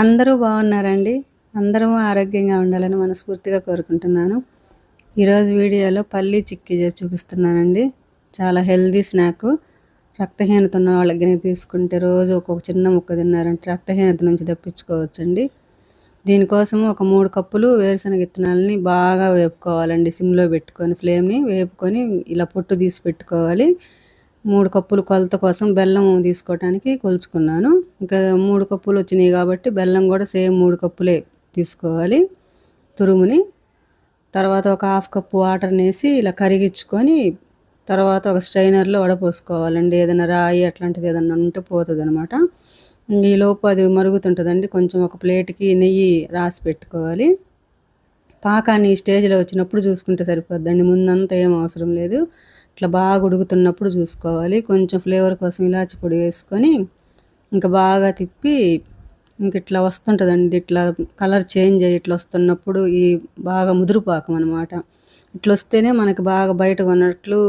అందరూ బాగున్నారండి. అందరూ ఆరోగ్యంగా ఉండాలని మనస్ఫూర్తిగా కోరుకుంటున్నాను. ఈరోజు వీడియోలో పల్లీ చిక్కీ చేసి చూపిస్తున్నానండి. చాలా హెల్దీ స్నాక్. రక్తహీనత ఉన్న వాళ్ళకి తీసుకుంటే రోజు ఒక్కొక్క చిన్న ముక్క తిన్నారంటే రక్తహీనత నుంచి తప్పించుకోవచ్చండి. దీనికోసం ఒక మూడు కప్పులు వేరుశనగ విత్తనాలని బాగా వేపుకోవాలండి. సిమ్లో పెట్టుకొని ఫ్లేమ్ని వేపుకొని ఇలా పొట్టు తీసి పెట్టుకోవాలి. మూడు కప్పులు కొలత కోసం బెల్లం తీసుకోవటానికి కొలుచుకున్నాను. ఇంకా మూడు కప్పులు వచ్చినాయి కాబట్టి బెల్లం కూడా సేమ్ మూడు కప్పులే తీసుకోవాలి తురుముని. తర్వాత ఒక హాఫ్ కప్పు వాటర్ వేసి ఇలా కరిగించుకొని తర్వాత ఒక స్ట్రైనర్లో వడపోసుకోవాలండి. ఏదైనా రాయి అట్లాంటిది ఏదైనా ఉంటే పోతుంది అనమాట ఈ లోపు అది మరుగుతుంటుందండి. కొంచెం ఒక ప్లేట్కి నెయ్యి రాసి పెట్టుకోవాలి. పాకాన్ని ఈ స్టేజ్లో వచ్చినప్పుడు చూసుకుంటే సరిపోద్దండి. ముందంతా ఏం అవసరం లేదు. ఇట్లా బాగా ఉడుకుతున్నప్పుడు చూసుకోవాలి. కొంచెం ఫ్లేవర్ కోసం ఇలాచి పొడి వేసుకొని ఇంకా బాగా తిప్పి ఇంక ఇట్లా వస్తుంటుందండి. ఇట్లా కలర్ చేంజ్ అయ్యి ఇట్లా వస్తున్నప్పుడు ఈ బాగా ముదురుపాకం అనమాట ఇట్లా వస్తేనే మనకి బాగా బయట కొన్నట్లు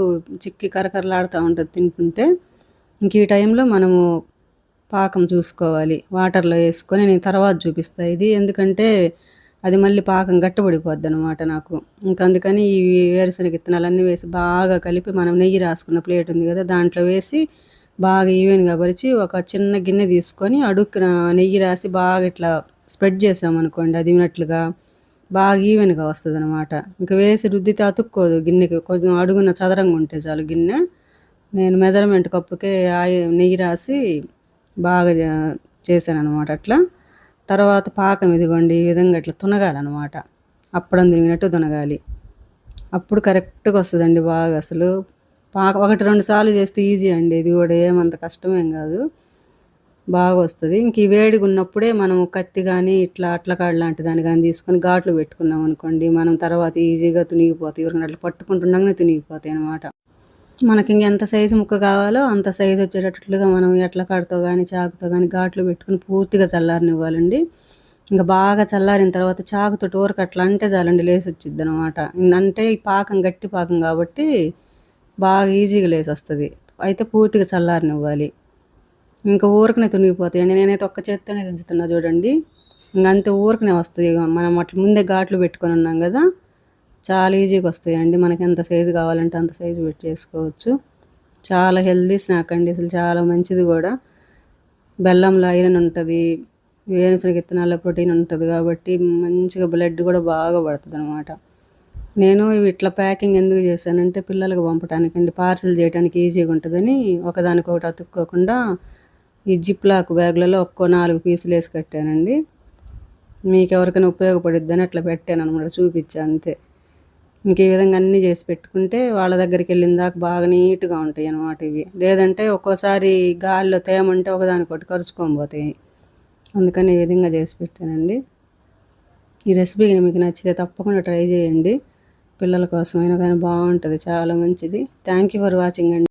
చిక్కి కరకరలాడుతూ ఉంటుంది తింటుంటే. ఇంక ఈ టైంలో మనము పాకం చూసుకోవాలి. వాటర్లో వేసుకొని నేను తర్వాత చూపిస్తాను ఇది ఎందుకంటే అది మళ్ళీ పాకం గట్టబడిపోద్ది అనమాట నాకు. ఇంకా అందుకని ఈ వేరుశనగ విత్తనాలన్నీ వేసి బాగా కలిపి మనం నెయ్యి రాసుకున్న ప్లేట్ ఉంది కదా దాంట్లో వేసి బాగా ఈవెన్గా పరిచి ఒక చిన్న గిన్నె తీసుకొని అడుక్కున నెయ్యి రాసి బాగా ఇట్లా స్ప్రెడ్ చేసామనుకోండి అది వినట్లుగా బాగా ఈవెన్గా వస్తుంది అనమాట ఇంకా వేసి రుద్దితే అతుక్కోదు గిన్నెకి కొంచెం అడుగున చదరంగా ఉంటే చాలు గిన్నె. నేను మెజర్మెంట్ కప్పుకే నెయ్యి రాసి బాగా చేశాను అనమాట అట్లా. తర్వాత పాకం ఇదిగోండి ఈ విధంగా ఇట్లా తునగాలన్నమాట. అప్పడం తిరిగినట్టు తునగాలి. అప్పుడు కరెక్ట్గా వస్తుందండి బాగా అసలు. పాక ఒకటి రెండు సార్లు చేస్తే ఈజీ అండి. ఇది కూడా ఏమంత కష్టమేం కాదు. బాగా వస్తుంది. ఇంక ఈ వేడిగా ఉన్నప్పుడే మనం కత్తి కానీ ఇట్లా అట్లకాడు లాంటి దాన్ని కానీ తీసుకొని ఘాట్లు పెట్టుకున్నాం అనుకోండి మనం తర్వాత ఈజీగా తునిగిపోతాయి. ఎవరికైనా అట్లా పట్టుకుంటుండగానే తునిగిపోతాయి అనమాట మనకి ఇంకెంత సైజు ముక్క కావాలో అంత సైజు వచ్చేటట్లుగా మనం ఎట్ల కాడతో కానీ చాకుతో కానీ ఘాట్లు పెట్టుకుని పూర్తిగా చల్లారనివ్వాలండి. ఇంకా బాగా చల్లారిన తర్వాత చాకుతో టోరకు అట్లా అంటే చాలండి లేసి వచ్చిద్ది అనమాట అంటే ఈ పాకం గట్టి పాకం కాబట్టి బాగా ఈజీగా లేసి వస్తుంది అయితే పూర్తిగా చల్లారనివ్వాలి. ఇంకా ఊరకనే తునిగిపోతాయండి. నేనైతే ఒక్క చేత్తోనే తుంచుతున్నా చూడండి. ఇంకా అంతే ఊరకనే వస్తుంది. మనం అట్లా ముందే ఘాట్లు పెట్టుకొని ఉన్నాం కదా చాలా ఈజీగా వస్తాయండి. మనకి ఎంత సైజు కావాలంటే అంత సైజు పెట్టి చేసుకోవచ్చు. చాలా హెల్దీ స్నాక్ అండి. అసలు చాలా మంచిది కూడా. బెల్లంలో ఐరన్ ఉంటుంది. వేరుశనగ విత్తనాల్లో ప్రోటీన్ ఉంటుంది కాబట్టి మంచిగా బ్లడ్ కూడా బాగా పడుతుంది అనమాట నేను ఇట్లా ప్యాకింగ్ ఎందుకు చేశానంటే పిల్లలకు పంపడానికండి పార్సిల్ చేయడానికి ఈజీగా ఉంటుందని ఒకదానికొకటి అతుక్కోకుండా ఈ జిప్ లాక్ బ్యాగ్లలో ఒక్కో నాలుగు పీసులు వేసి కట్టానండి. మీకు ఎవరికైనా ఉపయోగపడిద్దని అట్లా పెట్టాను అనమాట చూపించా అంతే. ఇంక ఈ విధంగా అన్నీ చేసి పెట్టుకుంటే వాళ్ళ దగ్గరికి వెళ్ళిన దాకా బాగా నీట్గా ఉంటాయి అన్నమాట ఇవి. లేదంటే ఒక్కోసారి గాలిలో తేమంటే ఒకదానికొకటి కరుచుకొని పోతాయి. అందుకని ఈ విధంగా చేసి పెట్టానండి. ఈ రెసిపీ మీకు నచ్చితే తప్పకుండా ట్రై చేయండి. పిల్లల కోసమైనా కానీ బాగుంటుంది చాలా మంచిది. థ్యాంక్ యూ ఫర్ వాచింగ్ అండి.